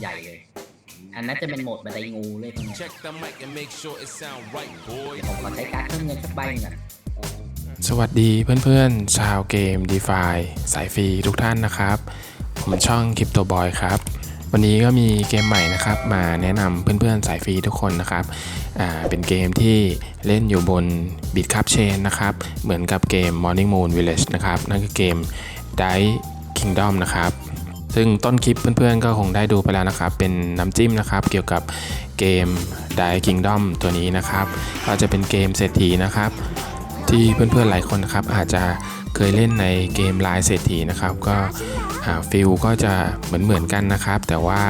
ใหญ่เลย อันนั้นจะเป็นโหมดบันไดงูเลยพวกเนี้ย Check the mic and make sure it sound right, boy. เดี๋ยวผมขอใช้การ์ดเครื่องเงินสักใบหนึงก่อนสวัสดีเพื่อนๆ ชาวเกม d e f i สายฟรีทุกท่านนะครับ ผมช่อง Crypto Boy ครับ วันนี้ก็มีเกมใหม่นะครับ มาแนะนำเพื่อนๆ สายฟรีทุกคนนะครับอ่าเป็นเกมที่เล่นอยู่บน b i t c u p Chain นะครับ เหมือนกับเกม Morning Moon Village นะครับ นั่นคือเกม Die Kingdom นะครับ ซึ่งต้นคลิปเพื่อนๆก็คงได้ดูไปแล้วนะครับ เป็นน้ำจิ้มนะครับ เกี่ยวกับเกม Die Kingdom ตัวนี้นะครับ ก็จะเป็นเกมเศรษฐีนะครับ ที่เพื่อนๆหลายคนนะครับอาจจะเคยเล่นในเกมลายเศรษฐีนะครับ ก็ฟิลก็จะเหมือนเหมือนๆกันนะครับ แต่ว่า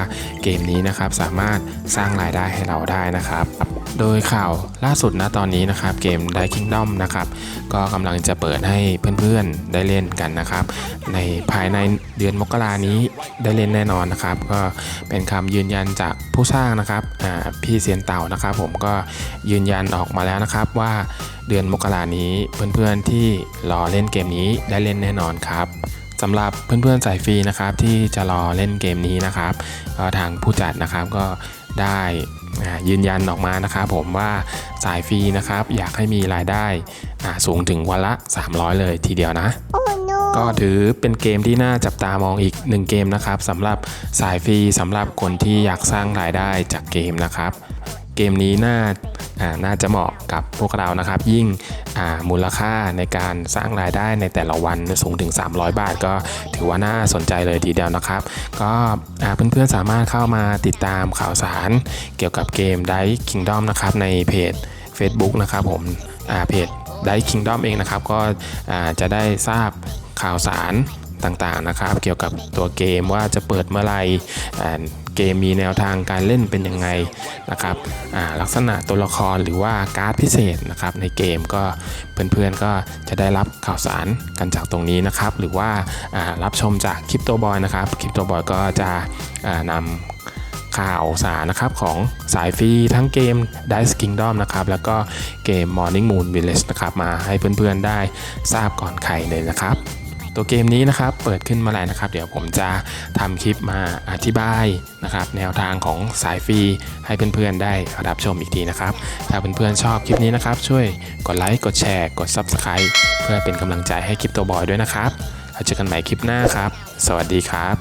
เกมนี้นะครับสามารถสร้างรายได้ให้เราได้นะครับ โดยข่าวล่าสุดนะตอนนี้นะครับเกม Die Kingdom นะครับก็กำลังจะเปิดให้เพื่อนๆได้เล่นกันนะครับ ในภายในเดือนมกรานี้ได้เล่นแน่นอนนะครับ ก็เป็นคำยืนยันจากผู้สร้างนะครับพี่เซียนเต่านะครับ ผมก็ยืนยันออกมาแล้วนะครับว่าเดือนมกรานี้เพื่อนๆที่รอเล่นเกมนี้ได้เล่นแน่นอนครับสำหรับเพื่อนๆสายฟรีนะครับที่จะรอเล่นเกมนี้นะครับก็ทางผู้จัดนะครับก็ได้ ยืนยันออกมานะครับผมว่าสายฟรีนะครับ อยากให้มีรายได้อ่าสูงถึงวันละ 300 เลยทีเดียวนะก็ถือเป็นเกมที่น่าจับตามองอีกหนึ่งเกมนะครับสำหรับสายฟรีสำหรับคนที่อยากสร้างรายได้จากเกมนะครับ เกมนี้น่าอ่าน่าจะเหมาะกับพวกเรานะครับ ยิ่งอ่า มูลค่าในการสร้างรายได้ในแต่ละวันสูงถึง 300 บาท ก็ถือว่าน่าสนใจเลยทีเดียวนะครับ ก็เพื่อนๆสามารถเข้ามาติดตามข่าวสารเกี่ยวกับเกมได้ Kingdom นะครับในเพจ Facebook นะครับผมเพจได้ Kingdom เองนะครับ ก็จะได้ทราบข่าวสาร ต่างๆนะครับ เกี่ยวกับตัวเกมว่าจะเปิดเมื่อไหร่เกมมีแนวทางการเล่นเป็นยังไงนะครับลักษณะตัวละครหรือว่าการ์ดพิเศษนะครับในเกมก็เพื่อนๆก็จะได้รับข่าวสารกันจากตรงนี้นะครับ หรือว่ารับชมจากคริปโตบอยนะครับคริปโตบอยก็จะอ่านำข่าวสารนะครับของสายฟรีทั้งเกม Dice Kingdom นะครับแล้วก็เกม Morning Moon Village นะครับมาให้เพื่อนๆได้ทราบก่อนใครเลยนะครับ ตัวเกมนี้นะครับเปิดขึ้นเมาไหร่นะครับ เดี๋ยวผมจะทำคลิปมาอธิบายนะครับ แนวทางของสายฟรีให้เพื่อนๆได้รับชมอีกทีนะครับ ถ้าเพื่อนๆชอบคลิปนี้นะครับ ช่วยกดไลค์กดแชร์ กด Subscribe เพื่อเป็นกำลังใจให้คลิปตัวบอยด้วยนะครับแล้วเจอกันใหม่คลิปหน้าครับ สวัสดีครับ